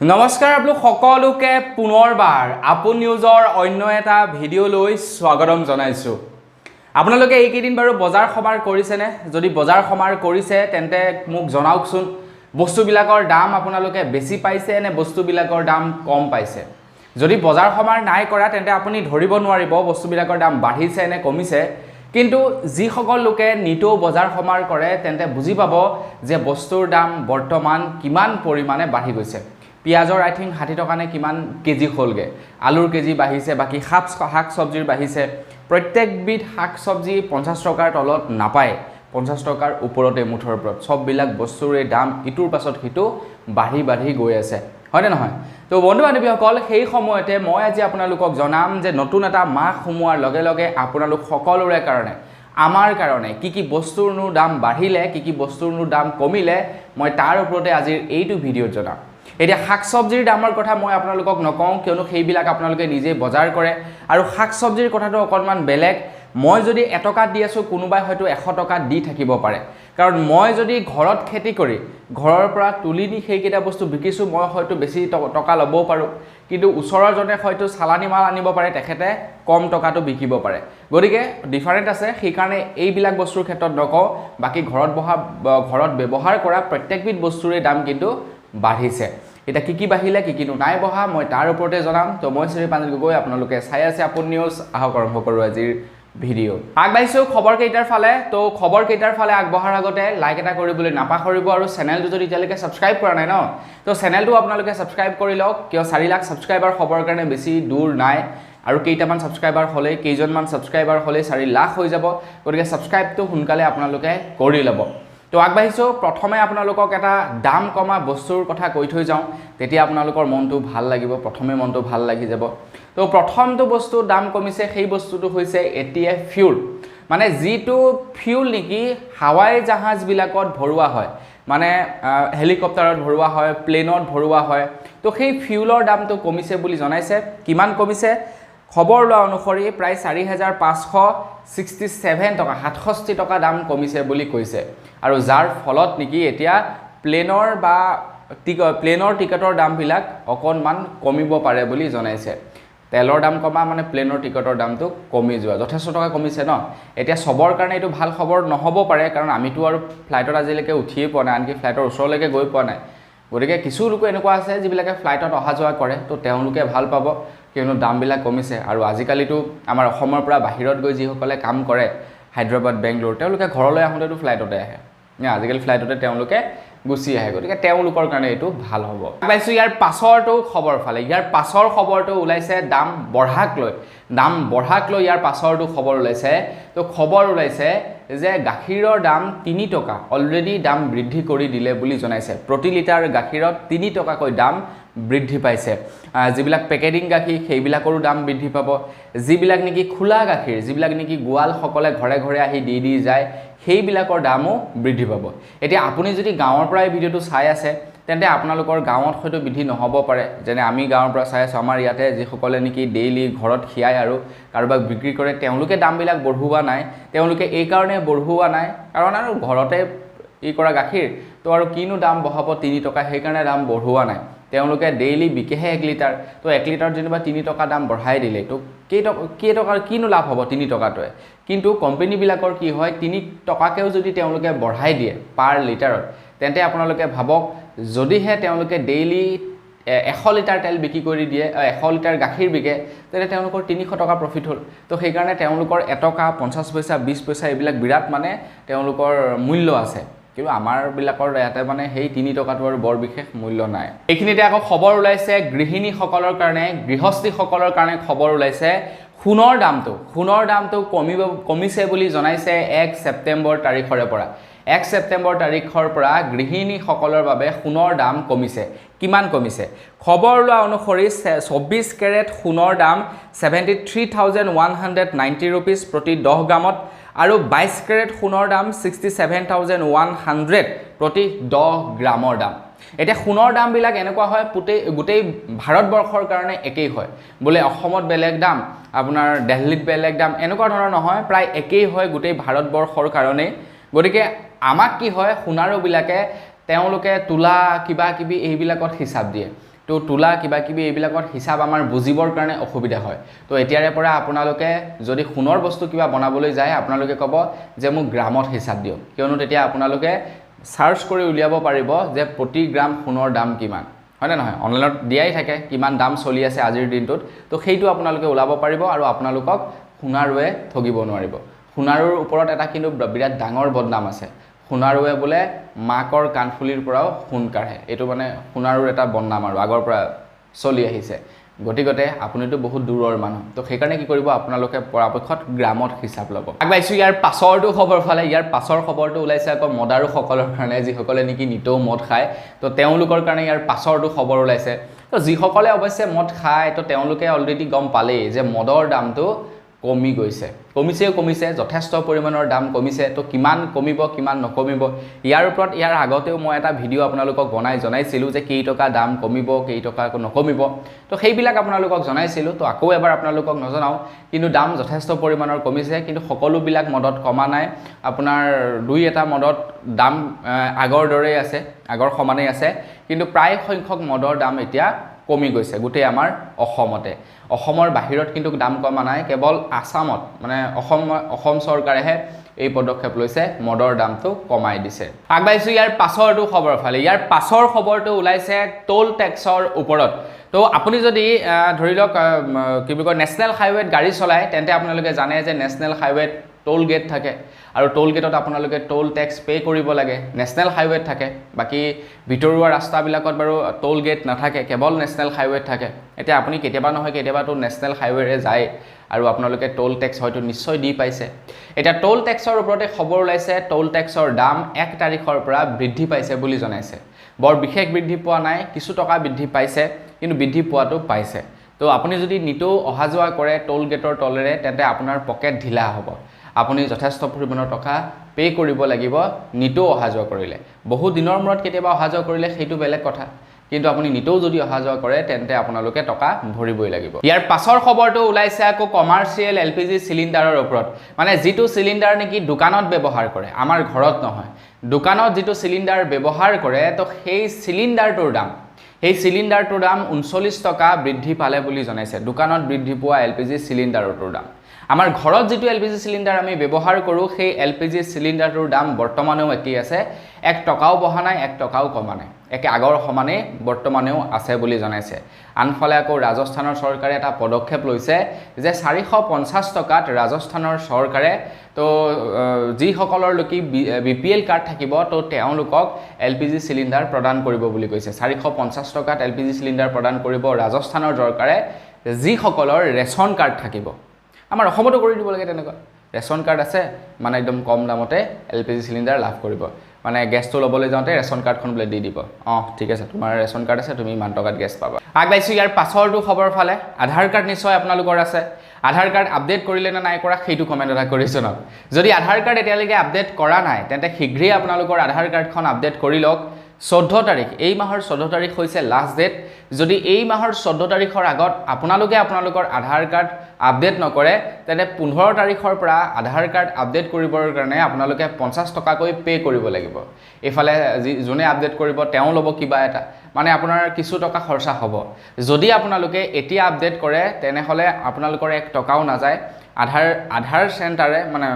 নমস্কাৰ আপোনালোক সকলোকে পুনৰবাৰ আপোন নিউজৰ অন্য এটা ভিডিঅ'লৈ স্বাগতম জনাইছোঁ। আপোনালোকে এইকেইদিন বাৰু বজাৰ সমাৰ কৰিছেনে? যদি বজাৰ সমাৰ কৰিছে তেন্তে মোক জনাওকচোন। বস্তুবিলাকৰ দাম আপোনালোকে বেছি পাইছে নে বস্তুবিলাকৰ দাম কম পাইছে? যদি বজাৰ সমাৰ নাই কৰা তেন্তে আপুনি ধৰিব নোৱাৰিব বস্তুবিলাকৰ দাম বাঢ়িছে নে কমিছে। কিন্তু যিসকল লোকে নিতৌ বজাৰ সমাৰ কৰে তেন্তে বুজি পাব যে বস্তুৰ দাম বৰ্তমান কিমান পৰিমাণে বাঢ়ি গৈছে। পিঁয়াজৰ আই থিংক ষাঠি টকা নে কিমান কেজি হ'লগৈ? আলুৰ কেজি বাঢ়িছে বাকী শাক শাক চব্জিৰ বাঢ়িছে। প্ৰত্যেকবিধ শাক চব্জি পঞ্চাছ টকাৰ তলত নাপায়। পঞ্চাছ টকাৰ ওপৰতে মুঠৰ ওপৰত। চববিলাক বস্তুৰে দাম ইটোৰ পাছত সিটো বাঢ়ি বাঢ়ি গৈ আছে। হয়নে নহয়? তো বন্ধু বান্ধৱীসকল সেই সময়তে মই আজি আপোনালোকক জনাম যে নতুন এটা মাহ সোমোৱাৰ লগে লগে আপোনালোক সকলোৰে কাৰণে আমাৰ কাৰণে কি কি বস্তুৰনো দাম বাঢ়িলে কি কি বস্তুৰনো দাম কমিলে মই তাৰ ওপৰতে আজিৰ এইটো ভিডিঅ'ত জনাম। এতিয়া শাক চব্জিৰ দামৰ কথা মই আপোনালোকক নকওঁ কিয়নো সেইবিলাক আপোনালোকে নিজেই বজাৰ কৰে। আৰু শাক চব্জিৰ কথাটো অকণমান বেলেগ। মই যদি এটকাত দি আছোঁ কোনোবাই হয়তো এশ টকাত দি থাকিব পাৰে। কাৰণ মই যদি ঘৰত খেতি কৰি ঘৰৰ পৰা তুলি নি সেইকেইটা বস্তু বিকিছোঁ মই হয়তো বেছি টকা ল'বও পাৰোঁ। কিন্তু ওচৰৰজনে হয়তো চালানী মাল আনিব পাৰে তেখেতে কম টকাটো বিকিব পাৰে। গতিকে ডিফাৰেণ্ট আছে সেইকাৰণে এইবিলাক বস্তুৰ ক্ষেত্ৰত নকওঁ। বাকী ঘৰত বহা ঘৰত ব্যৱহাৰ কৰা প্ৰত্যেকবিধ বস্তুৰে দাম কিন্তু বাঢ়িছে। এতিয়া কি কি বাঢ়িলে, কি কিনো নাই বঢ়া মই তাৰ ওপৰতে জনাম। তো মই শ্ৰী পাঞ্জল গগৈ, আপোনালোকে চাই আছে আপোন নিউজ আহক আৰম্ভ কৰোঁ আজিৰ ভিডিঅ' আগবাঢ়িছোঁ খবৰ কেইটাৰ ফালে। তো খবৰ কেইটাৰ ফালে আগবঢ়াৰ আগতে লাইক এটা কৰিবলৈ নাপাহৰিব আৰু চেনেলটো যদি এতিয়ালৈকে ছাবস্ক্ৰাইব কৰা নাই ন, তো চেনেলটো আপোনালোকে ছাবস্ক্ৰাইব কৰি লওক। কিয় চাৰি লাখ ছাবস্ক্ৰাইবাৰ হ'বৰ কাৰণে বেছি দূৰ নাই আৰু কেইটামান ছাবস্ক্ৰাইবাৰ হ'লেই, কেইজনমান ছাবস্ক্ৰাইবাৰ হ'লেই চাৰি লাখ হৈ যাব। গতিকে ছাবস্ক্ৰাইবটো সোনকালে আপোনালোকে কৰি ল'ব। তো আগবাঢ়িছোঁ প্ৰথমে আপোনালোকক এটা দাম কমা বস্তুৰ কথা কৈ থৈ যাওঁ। তেতিয়া আপোনালোকৰ মনটো ভাল লাগিব প্ৰথমে মনটো ভাল লাগি যাব। তো প্ৰথমটো বস্তু দাম কমিছে সেই বস্তুটো হৈছে এতিয়া ফিউল মানে যিটো ফিউল নেকি হাৱাই জাহাজবিলাকত ভৰোৱা হয়। মানে হেলিকপ্টাৰত ভৰোৱা হয় প্লেনত ভৰোৱা হয়। তো সেই ফিউলৰ দামটো কমিছে বুলি জনাইছে। কিমান কমিছে? খবৰ লোৱা অনুসৰি প্ৰায় চাৰি হেজাৰ পাঁচশ ছিক্সটি ছেভেন টকা সাতষষ্ঠি টকা দাম কমিছে বুলি কৈছে। আৰু যাৰ ফলত নেকি এতিয়া প্লেনৰ বা প্লেনৰ টিকেটৰ দামবিলাক অকণমান কমিব পাৰে বুলি জনাইছে। তেলৰ দাম কমা মানে প্লেনৰ টিকটৰ দামটো কমি যোৱা। যথেষ্ট টকা কমিছে ন? এতিয়া চবৰ কাৰণে এইটো ভাল খবৰ নহ'ব পাৰে কাৰণ আমিতো আৰু ফ্লাইটত আজিলৈকে উঠিয়েই পোৱা নাই আনকি ফ্লাইটৰ ওচৰলৈকে গৈ পোৱা নাই। গতিকে কিছু লোক এনেকুৱা আছে যিবিলাকে ফ্লাইটত অহা যোৱা কৰে তো তেওঁলোকে ভাল পাব। কিয়নো দামবিলাক কমিছে আৰু আজিকালিতো আমাৰ অসমৰ পৰা বাহিৰত গৈ যিসকলে কাম কৰে হায়দৰাবাদ বেংগলোৰ তেওঁলোকে ঘৰলৈ আহোঁতেতো ফ্লাইটতে আহে। আজিকালি ফ্লাইটতে তেওঁলোকে গুচি আহে। গতিকে তেওঁলোকৰ কাৰণে এইটো ভাল হ'ব। পাইছোঁ ইয়াৰ পাছৰটো খবৰ ফালে। ইয়াৰ পাছৰ খবৰটো ওলাইছে দাম বঢ়াক লৈ। দাম বঢ়াক লৈ ইয়াৰ পাছৰটো খবৰ ওলাইছে। তো খবৰ ওলাইছে যে গাখীৰৰ দাম তিনি টকা অলৰেডি দাম বৃদ্ধি কৰি দিলে বুলি জনাইছে। প্ৰতি লিটাৰ গাখীৰত তিনি টকাকৈ দাম বৃদ্ধি পাইছে। যিবিলাক পেকেটিং গাখীৰ সেইবিলাকৰো দাম বৃদ্ধি পাব। যিবিলাক নেকি খোলা গাখীৰ যিবিলাক নেকি গোৱালসকলে ঘৰে ঘৰে আহি দি দি যায় সেইবিলাকৰ দামো বৃদ্ধি পাব। এতিয়া আপুনি যদি গাঁৱৰ পৰা এই ভিডিঅ'টো চাই আছে তেন্তে আপোনালোকৰ গাঁৱত হয়তো বৃদ্ধি নহ'ব পাৰে। যেনে আমি গাঁৱৰ পৰা চাই আছোঁ আমাৰ ইয়াতে যিসকলে নেকি ডেইলি ঘৰত খীয়াই আৰু কাৰোবাক বিক্ৰী কৰে তেওঁলোকে দামবিলাক বঢ়োৱা নাই। তেওঁলোকে এইকাৰণে বঢ়োৱা নাই। কাৰণ আৰু ঘৰতে ই কৰা গাখীৰ তো আৰু কিনো দাম বঢ়াব তিনি টকা সেইকাৰণে দাম বঢ়োৱা নাই। তেওঁলোকে ডেইলি বিকেহে এক লিটাৰ তো এক লিটাৰত যেনিবা তিনি টকা দাম বঢ়াই দিলে তো কেইটকা কেইটকাৰ কিনো লাভ হ'ব তিনি টকাটোৱে? কিন্তু কোম্পেনীবিলাকৰ কি হয় তিনি টকাকেও যদি তেওঁলোকে বঢ়াই দিয়ে পাৰ লিটাৰত তেন্তে আপোনালোকে ভাবক যদিহে তেওঁলোকে ডেইলি এশ লিটাৰ তেল বিক্ৰী কৰি দিয়ে এশ লিটাৰ গাখীৰ বিকে তেন্তে তেওঁলোকৰ তিনিশ টকা প্ৰফিট হ'ল। তো সেইকাৰণে তেওঁলোকৰ এটকা পঞ্চাছ পইচা বিছ পইচা এইবিলাক বিৰাট মানে তেওঁলোকৰ মূল্য আছে। কিন্তু আমাৰবিলাকৰ ইয়াতে মানে সেই তিনি টকাটো আৰু বৰ বিশেষ মূল্য নাই। এইখিনিতে আকৌ খবৰ ওলাইছে গৃহিণীসকলৰ কাৰণে গৃহস্থীসকলৰ কাৰণে খবৰ ওলাইছে সোণৰ দামটো সোণৰ দামটো কমিব কমিছে বুলি জনাইছে এক ছেপ্টেম্বৰ তাৰিখৰে পৰা। এক ছেপ্টেম্বৰ তাৰিখৰ পৰা গৃহিণীসকলৰ বাবে সোণৰ দাম কমিছে। কিমান কমিছে? খবৰ লোৱা অনুসৰি চৌব্বিছ কেৰেট সোণৰ দাম seventy three thousand one hundred ninety rupees প্ৰতি দহ গ্ৰামত আৰু বাইছ কেৰেট সোণৰ দাম sixty seven thousand one hundred প্ৰতি দহ গ্ৰামৰ দাম। এতিয়া সোণৰ দামবিলাক এনেকুৱা হয় গোটেই গোটেই ভাৰতবৰ্ষৰ কাৰণে একেই হয়। বোলে অসমত বেলেগ দাম আপোনাৰ দেলহিত বেলেগ দাম এনেকুৱা ধৰণৰ নহয় প্ৰায় একেই হয় গোটেই ভাৰতবৰ্ষৰ কাৰণেই। গতিকে আমাক কি হয় সোণাৰুবিলাকে তেওঁলোকে তোলা কিবা কিবি এইবিলাকত হিচাপ দিয়ে। তো তোলা কিবা কিবি এইবিলাকত হিচাপ আমাৰ বুজিবৰ কাৰণে অসুবিধা হয়। তো এতিয়াৰে পৰা আপোনালোকে যদি সোণৰ বস্তু কিবা বনাবলৈ যায় আপোনালোকে ক'ব যে মোক গ্ৰামত হিচাপ দিয়ক। কিয়নো তেতিয়া আপোনালোকে চাৰ্চ কৰি উলিয়াব পাৰিব যে প্ৰতি গ্ৰাম সোণৰ দাম কিমান। হয়নে নহয়? অনলাইনত দিয়াই থাকে কিমান দাম চলি আছে আজিৰ দিনটোত। তো সেইটো আপোনালোকে ওলাব পাৰিব আৰু আপোনালোকক সোণাৰুৱে ঠগিব নোৱাৰিব। সোণাৰুৰ ওপৰত এটা কিন্তু বিৰাট ডাঙৰ বদনাম আছে। সোণাৰুৱে বোলে মাকৰ কাণফুলিৰ পৰাও সোণ কাঢ়ে। এইটো মানে সোণাৰুৰ এটা বদনাম আৰু আগৰ পৰা চলি আহিছে। গতিকতে আপুনিতো বহুত দূৰৰ মানুহ। তো সেইকাৰণে কি কৰিব আপোনালোকে পৰাপক্ষত গ্ৰামত হিচাপ ল'ব। আগবাঢ়িছোঁ ইয়াৰ পাছৰটো খবৰ ফালে। ইয়াৰ পাছৰ খবৰটো ওলাইছে আকৌ মদাৰুসকলৰ কাৰণে। যিসকলে নেকি নিতৌ মদ খায় তো তেওঁলোকৰ কাৰণে ইয়াৰ পাছৰটো খবৰ ওলাইছে। তো যিসকলে অৱশ্যে মদ খায় তো তেওঁলোকে অলৰেডি গম পালেই যে মদৰ দামটো কমি গৈছে। কমিছেও কমিছে যথেষ্ট পৰিমাণৰ দাম কমিছে। তো কিমান কমিব কিমান নকমিব ইয়াৰ ওপৰত ইয়াৰ আগতেও মই এটা ভিডিঅ' আপোনালোকক বনাই জনাইছিলোঁ যে কেইটকা দাম কমিব কেইটকা নকমিব। তো সেইবিলাক আপোনালোকক জনাইছিলোঁ। তো আকৌ এবাৰ আপোনালোকক নজনাওঁ কিন্তু দাম যথেষ্ট পৰিমাণৰ কমিছে কিন্তু সকলোবিলাক মদত কমা নাই। আপোনাৰ দুই এটা মদত দাম আগৰ দৰেই আছে আগৰ সমানেই আছে। কিন্তু প্ৰায় সংখ্যক মদৰ দাম এতিয়া কমি গৈছে গোটেই আমাৰ অসমতে। অসমৰ বাহিৰত কিন্তু দাম কমা নাই কেৱল আছামত মানে অসম অসম চৰকাৰেহে এই পদক্ষেপ লৈছে মদৰ দামটো কমাই দিছে। আগবাঢ়িছোঁ ইয়াৰ পাছৰটো খবৰ ফালে। ইয়াৰ পাছৰ খবৰটো ওলাইছে টোল টেক্সৰ ওপৰত। তো আপুনি যদি ধৰি লওক কি বুলি কয় নেশ্যনেল হাইৱেত গাড়ী চলায় তেন্তে আপোনালোকে জানে যে নেশ্যনেল হাইৱেত টোল গেট থাকে। আৰু টোল গেটত আপোনালোকে টোল টেক্স পে' কৰিব লাগে। নেশ্যনেল হাইৱেত থাকে। বাকী ভিতৰুৱা ৰাস্তাবিলাকত বাৰু টোল গেট নাথাকে। কেৱল নেশ্যনেল হাইৱেত থাকে। এতিয়া আপুনি কেতিয়াবা নহয়, কেতিয়াবাতো নেশ্যনেল হাইৱেৰে যায় আৰু আপোনালোকে টোল টেক্স হয়তো নিশ্চয় দি পাইছে। এতিয়া টোল টেক্সৰ ওপৰতে খবৰ ওলাইছে। টোল টেক্সৰ দাম এক তাৰিখৰ পৰা বৃদ্ধি পাইছে বুলি জনাইছে। বৰ বিশেষ বৃদ্ধি পোৱা নাই, কিছু টকা বৃদ্ধি পাইছে, কিন্তু বৃদ্ধি পোৱাটো পাইছে। তো আপুনি যদি নিতৌ অহা যোৱা কৰে টোল গেটৰ তলেৰে তেন্তে আপোনাৰ পকেট ঢিলা হ'ব। আপুনি যথেষ্ট পৰিমাণৰ টকা পে' কৰিব লাগিব নিতৌ অহা যোৱা কৰিলে। বহু দিনৰ মূৰত কেতিয়াবা অহা যোৱা কৰিলে সেইটো বেলেগ কথা। কিন্তু আপুনি নিতৌ যদি অহা যোৱা কৰে তেন্তে আপোনালোকে টকা ভৰিবই লাগিব। ইয়াৰ পাছৰ খবৰটো ওলাইছে আকৌ কমাৰ্চিয়েল এল পি জি চিলিণ্ডাৰৰ ওপৰত। মানে যিটো চিলিণ্ডাৰ নেকি দোকানত ব্যৱহাৰ কৰে আমাৰ ঘৰত নহয়। দোকানত যিটো চিলিণ্ডাৰ ব্যৱহাৰ কৰে তো সেই চিলিণ্ডাৰটোৰ দাম সেই চিলিণ্ডাৰটোৰ দাম ঊনচল্লিছ টকা বৃদ্ধি পালে বুলি জনাইছে। দোকানত বৃদ্ধি পোৱা এল পি জি চিলিণ্ডাৰটোৰ দাম। আমাৰ ঘৰত যিটো এল পি জি চিলিণ্ডাৰ আমি ব্যৱহাৰ কৰোঁ সেই এল পি জি চিলিণ্ডাৰটোৰ দাম বৰ্তমানেও একেই আছে। এক টকাও বঢ়া নাই এক টকাও কমা নাই। একে আগৰ সমানেই বৰ্তমানেও আছে বুলি জনাইছে। আনফালে আকৌ ৰাজস্থানৰ চৰকাৰে এটা পদক্ষেপ লৈছে যে চাৰিশ পঞ্চাছ টকাত ৰাজস্থানৰ চৰকাৰে তো যিসকলৰ লৈকে বি পি এল কাৰ্ড থাকিব তো তেওঁলোকক এল পি জি চিলিণ্ডাৰ প্ৰদান কৰিব বুলি কৈছে। চাৰিশ পঞ্চাছ টকাত এল পি জি চিলিণ্ডাৰ প্ৰদান কৰিব ৰাজস্থানৰ চৰকাৰে যিসকলৰ ৰেচন কাৰ্ড থাকিব। আমাৰ অসমতো কৰি দিব লাগে তেনেকুৱা। ৰেচন কাৰ্ড আছে মানে একদম কম দামতে এল পি জি চিলিণ্ডাৰ লাভ কৰিব। মানে গেছটো ল'বলৈ যাওঁতে ৰেচন কাৰ্ডখন বোলে দি দিব। অঁ ঠিক আছে তোমাৰ ৰেচন কাৰ্ড আছে তুমি ইমান টকাত গেছ পাবা। আগবাঢ়িছোঁ ইয়াৰ পাছৰটো খবৰ ফালে। আধাৰ কাৰ্ড নিশ্চয় আপোনালোকৰ আছে। আধাৰ কাৰ্ড আপডেট কৰিলে নে নাই কৰা সেইটো কমেণ্ট এটা কৰি জনাওক। যদি আধাৰ কাৰ্ড এতিয়ালৈকে আপডেট কৰা নাই তেন্তে শীঘ্ৰেই আপোনালোকৰ আধাৰ কাৰ্ডখন আপডেট কৰি লওক। চৈধ্য তাৰিখ এই মাহৰ চৈধ্য তাৰিখ হৈছে লাষ্ট ডেট যদি এই মাহৰ চৈধ্য তাৰিখৰ আগত আপোনালোকে আপোনালোকৰ আধাৰ কাৰ্ড আপডেট নকৰে তেন্তে পোন্ধৰ তাৰিখৰ পৰা আধাৰ কাৰ্ড আপডেট কৰিবৰ কাৰণে আপোনালোকে পঞ্চাছ টকাকৈ পে' কৰিব লাগিব। এইফালে যি যোনে আপডেট কৰিব তেওঁ ল'ব কিবা এটা। মানে আপোনাৰ কিছু টকা খৰচা হ'ব। যদি আপোনালোকে এতিয়া আপডেট কৰে তেনেহ'লে আপোনালোকৰ এক টকাও নাযায়। আধাৰ আধাৰ চেণ্টাৰে মানে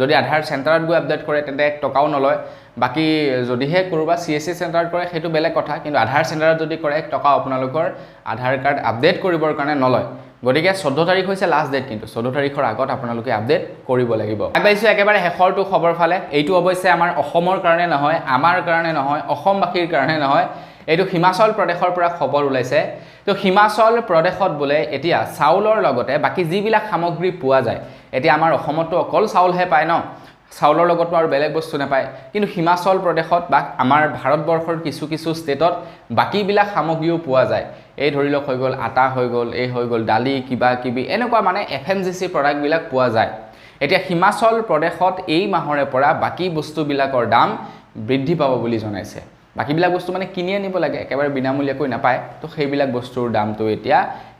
যদি আধাৰ চেণ্টাৰত গৈ আপডেট কৰে, তেন্তে এক টকাও নলয়। বাকী যদিহে ক'ৰবা চি এছ চি চেণ্টাৰত কৰে, সেইটো বেলেগ কথা। কিন্তু আধাৰ চেণ্টাৰত যদি কৰে, এক টকা আপোনালোকৰ আধাৰ কাৰ্ড আপডেট কৰিবৰ কাৰণে নলয়। গতিকে চৈধ্য তাৰিখ হৈছে লাষ্ট ডেট কিন্তু। চৈধ্য তাৰিখৰ আগত আপোনালোকে আপডেট কৰিব লাগিব। আগবাঢ়িছোঁ একেবাৰে শেষৰটো খবৰ ফালে। এইটো অৱশ্যে আমাৰ অসমৰ কাৰণে নহয়, আমাৰ কাৰণে নহয়, অসমবাসীৰ কাৰণে নহয়। এইটো হিমাচল প্ৰদেশৰ পৰা খবৰ ওলাইছে। তো হিমাচল প্ৰদেশত বোলে এতিয়া চাউলৰ লগতে বাকী যিবিলাক সামগ্ৰী পোৱা যায় এতিয়া আমাৰ অসমততো অকল চাউলহে পায় ন। চাউলৰ লগতো আৰু বেলেগ বস্তু নাপায়। কিন্তু হিমাচল প্ৰদেশত বা আমাৰ ভাৰতবৰ্ষৰ কিছু কিছু ষ্টেটত বাকীবিলাক সামগ্ৰীও পোৱা যায়। এই ধৰি লওক হৈ গ'ল আটা হৈ গ'ল এই হৈ গ'ল দালি কিবা কিবি এনেকুৱা মানে এফ এম জি চি প্ৰডাক্টবিলাক পোৱা যায়। এতিয়া হিমাচল প্ৰদেশত এই মাহৰে পৰা বাকী বস্তুবিলাকৰ দাম বৃদ্ধি পাব বুলি জনাইছে। বাকীবিলাক বস্তু মানে কিনি আনিব লাগে একেবাৰে বিনামূলীয়াকৈ নাপায়। তো সেইবিলাক বস্তুৰ দামটো এতিয়া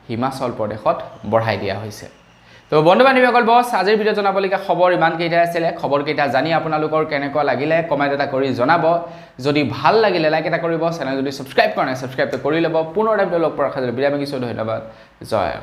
হিমাচল প্ৰদেশত বঢ়াই দিয়া হৈছে। তো বন্ধু বান্ধৱীসকল বছ আজিৰ ভিডিঅ'ত জনাবলগীয়া খবৰ ইমানকেইটাই আছিলে। খবৰকেইটা জানি আপোনালোকৰ কেনেকুৱা লাগিলে কমেণ্ট এটা কৰি জনাব। যদি ভাল লাগিলে লাইক এটা কৰিব। চেনেল যদি ছাবস্ক্ৰাইব কৰা নাই ছাবস্ক্ৰাইবটো কৰি ল'ব। পুনৰ এটা ভিডিঅ' লগ পোৱাৰ আশা বিৰাম মাগিছোঁ। ধন্যবাদ। জয়